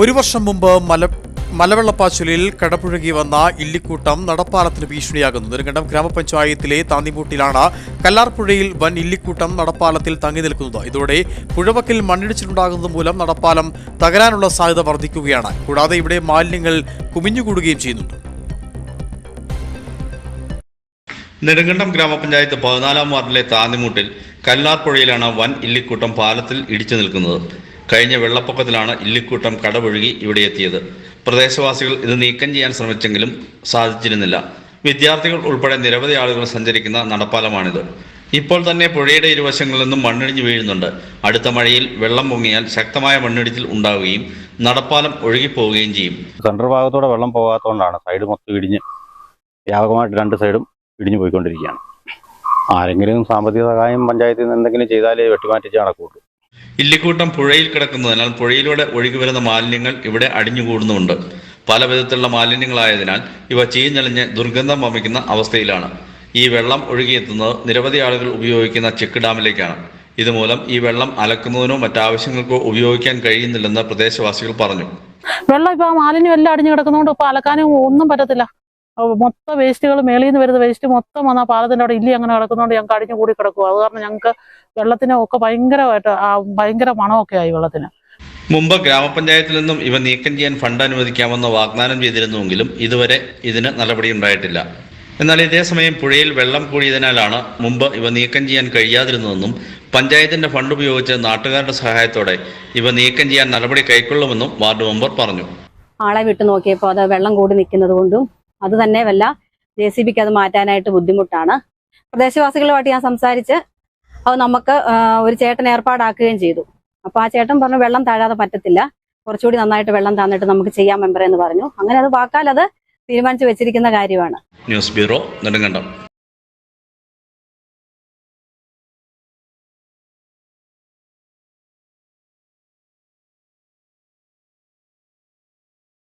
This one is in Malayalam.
ഒരു വർഷം മുമ്പ് മല മലവെള്ളപ്പാച്ചിലിൽ കടപുഴകി വന്ന ഇല്ലിക്കൂട്ടം നടപ്പാലത്തിന് ഭീഷണിയാകുന്നു. നെടുങ്കണ്ടം ഗ്രാമപഞ്ചായത്തിലെ താന്നിമൂട്ടിലാണ് കല്ലാർപ്പുഴയിൽ വൻ ഇല്ലിക്കൂട്ടം നടപ്പാലത്തിൽ തങ്ങി നിൽക്കുന്നത്. ഇതോടെ പുഴവക്കിൽ മണ്ണിടിച്ചിലുണ്ടാകുന്നത് മൂലം നടപ്പാലം തകരാനുള്ള സാധ്യത വർദ്ധിക്കുകയാണ്. കൂടാതെ ഇവിടെ മാലിന്യങ്ങൾ കുമിഞ്ഞുകൂടുകയും ചെയ്യുന്നുണ്ട്. നെടുങ്കണ്ടം ഗ്രാമപഞ്ചായത്ത് പതിനാലാം വാർഡിലെ താന്നിമൂട്ടിൽ കല്ലാർപ്പുഴയിലാണ് വൻ ഇല്ലിക്കൂട്ടം പാലത്തിൽ ഇടിച്ചു നിൽക്കുന്നത്. കഴിഞ്ഞ വെള്ളപ്പൊക്കത്തിലാണ് ഇല്ലിക്കൂട്ടം കടപൊഴുകി ഇവിടെ എത്തിയത്. പ്രദേശവാസികൾ ഇത് നീക്കം ചെയ്യാൻ ശ്രമിച്ചെങ്കിലും സാധിച്ചിരുന്നില്ല. വിദ്യാർത്ഥികൾ ഉൾപ്പെടെ നിരവധി ആളുകൾ സഞ്ചരിക്കുന്ന നടപ്പാലമാണിത്. ഇപ്പോൾ തന്നെ പുഴയുടെ ഇരുവശങ്ങളിൽ നിന്നും മണ്ണിടിഞ്ഞു വീഴുന്നുണ്ട്. അടുത്ത മഴയിൽ വെള്ളം പൊങ്ങിയാൽ ശക്തമായ മണ്ണിടിച്ചിൽ ഉണ്ടാവുകയും നടപ്പാലം ഒഴുകിപ്പോവുകയും ചെയ്യും. സെൻട്രൽ ഭാഗത്തോടെ വെള്ളം പോകാത്തതുകൊണ്ടാണ് സൈഡ് മൊത്തം ഇടിഞ്ഞ് വ്യാപകമായിട്ട് രണ്ട് സൈഡും ഇടിഞ്ഞു പോയിക്കൊണ്ടിരിക്കുകയാണ്. ആരെങ്കിലും സാമ്പത്തിക സഹായം പഞ്ചായത്തിൽ നിന്ന് എന്തെങ്കിലും ചെയ്താലേ വെട്ടിമാറ്റിച്ച് നടക്കുള്ളൂ ഇല്ലിക്കൂട്ടം പുഴയിൽ കിടക്കുന്നതിനാൽ പുഴയിലൂടെ ഒഴുകി വരുന്ന മാലിന്യങ്ങൾ ഇവിടെ അടിഞ്ഞുകൂടുന്നുമുണ്ട്. പല വിധത്തിലുള്ള മാലിന്യങ്ങളായതിനാൽ ഇവ ചീഞ്ഞളിഞ്ഞ് ദുർഗന്ധം വമിക്കുന്ന അവസ്ഥയിലാണ്. ഈ വെള്ളം ഒഴുകിയെത്തുന്നത് നിരവധി ആളുകൾ ഉപയോഗിക്കുന്ന ചെക്ക് ഡാമിലേക്കാണ്. ഇതുമൂലം ഈ വെള്ളം അലക്കുന്നതിനോ മറ്റാവശ്യങ്ങൾക്കോ ഉപയോഗിക്കാൻ കഴിയുന്നില്ലെന്ന് പ്രദേശവാസികൾ പറഞ്ഞു. വെള്ളം ഇപ്പൊ മാലിന്യം എല്ലാം അടിഞ്ഞു കിടക്കുന്നതുകൊണ്ട് ഇപ്പൊ അലക്കാനും ഒന്നും പറ്റത്തില്ല. മൊത്തം വേസ്റ്റുകൾ മേളിൽ നിന്ന് വരുന്ന വേസ്റ്റ് മൊത്തം വന്ന പാലത്തിന്റെ അവിടെ ഇല്ലി അങ്ങനെ കിടക്കുന്നതുകൊണ്ട് ഞങ്ങൾക്ക് അടിഞ്ഞു കൂടി കിടക്കും അത് കാരണം ഞങ്ങൾക്ക് വെള്ളത്തിന് ഒക്കെ ഭയങ്കരമായിട്ട് ആ ഭയങ്കര മണമൊക്കെ ആയി വെള്ളത്തിന്. മുമ്പ് ഗ്രാമപഞ്ചായത്തിൽ നിന്നും ഇവ നീക്കം ചെയ്യാൻ ഫണ്ട് അനുവദിക്കാമെന്ന് വാഗ്ദാനം ചെയ്തിരുന്നുവെങ്കിലും ഇതുവരെ ഇതിന് നടപടിയുണ്ടായിട്ടില്ല എന്നാൽ ഇതേസമയം പുഴയിൽ വെള്ളം കൂടിയതിനാലാണ് മുമ്പ് ഇവ നീക്കം ചെയ്യാൻ കഴിയാതിരുന്നതെന്നും പഞ്ചായത്തിന്റെ ഫണ്ട് ഉപയോഗിച്ച് നാട്ടുകാരുടെ സഹായത്തോടെ ഇവ നീക്കം ചെയ്യാൻ നടപടി കൈക്കൊള്ളുമെന്നും വാർഡ് മെമ്പർ പറഞ്ഞു. ആളെ വിട്ടു നോക്കിയപ്പോൾ അത് വെള്ളം കൂടി നിൽക്കുന്നത് കൊണ്ടും അത് തന്നെ വല്ല ജെ സി ബിക്ക് അത് മാറ്റാനായിട്ട് ബുദ്ധിമുട്ടാണ്. പ്രദേശവാസികളുമായിട്ട് ഞാൻ സംസാരിച്ച് അത് നമുക്ക് ഒരു ചേട്ടൻ ഏർപ്പാടാക്കുകയും ചെയ്തു. അപ്പൊ ആ ചേട്ടൻ പറഞ്ഞു വെള്ളം താഴാതെ പറ്റത്തില്ല. കുറച്ചുകൂടി നന്നായിട്ട് വെള്ളം തന്നിട്ട് നമുക്ക് ചെയ്യാൻ മെമ്പറേ എന്ന് പറഞ്ഞു. അങ്ങനെ അത് വാക്കാൽ അത് തീരുമാനിച്ചു വെച്ചിരിക്കുന്ന കാര്യമാണ്. News bureau Nedumkandam.